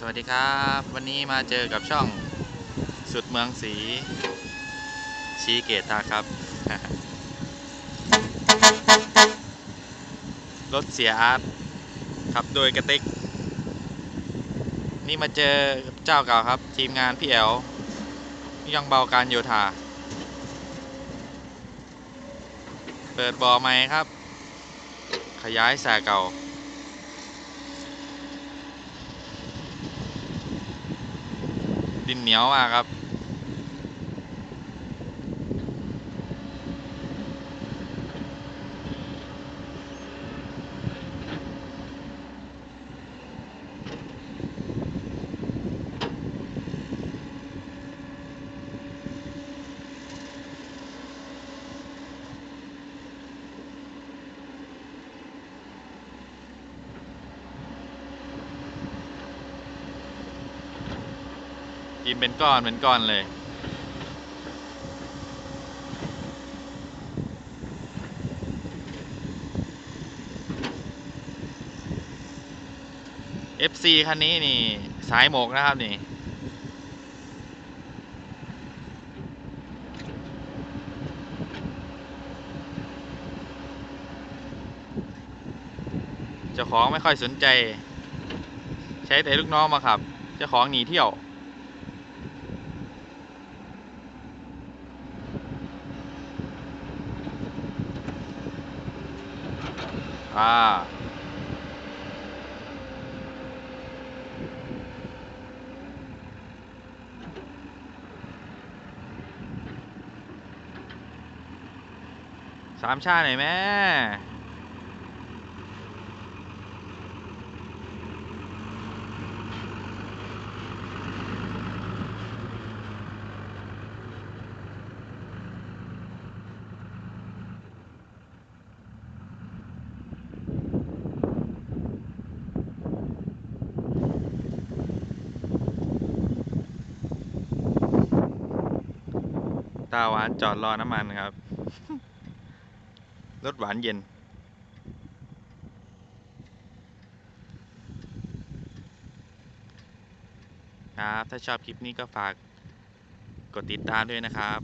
สวัสดีครับ วันนี้มาเจอกับช่องสุดเมืองสีชีเกตาครับ รถเสียอาร์ตขับโดยกระติก นี่มาเจอเจ้าเก่าครับ ทีมงานพี่แอลยังเบาการโยธา เปิดบ่อใหม่ครับ ขยายสาเก่า นเหนียวมากครับ กินเป็นก้อนเป็นก้อนเลย FC คันนี้นี่ สายหมกนะครับนี่เจ้าของไม่ค่อยสนใจ ใช้แต่ลูกน้องมาขับ เจ้าของหนีเที่ยวาสามชาหน่อยแม่ ตาหวานจอดรอน้ำมันครับ รถหวานเย็น ครับ ถ้าชอบคลิปนี้ก็ฝากกดติดตามด้วยนะครับ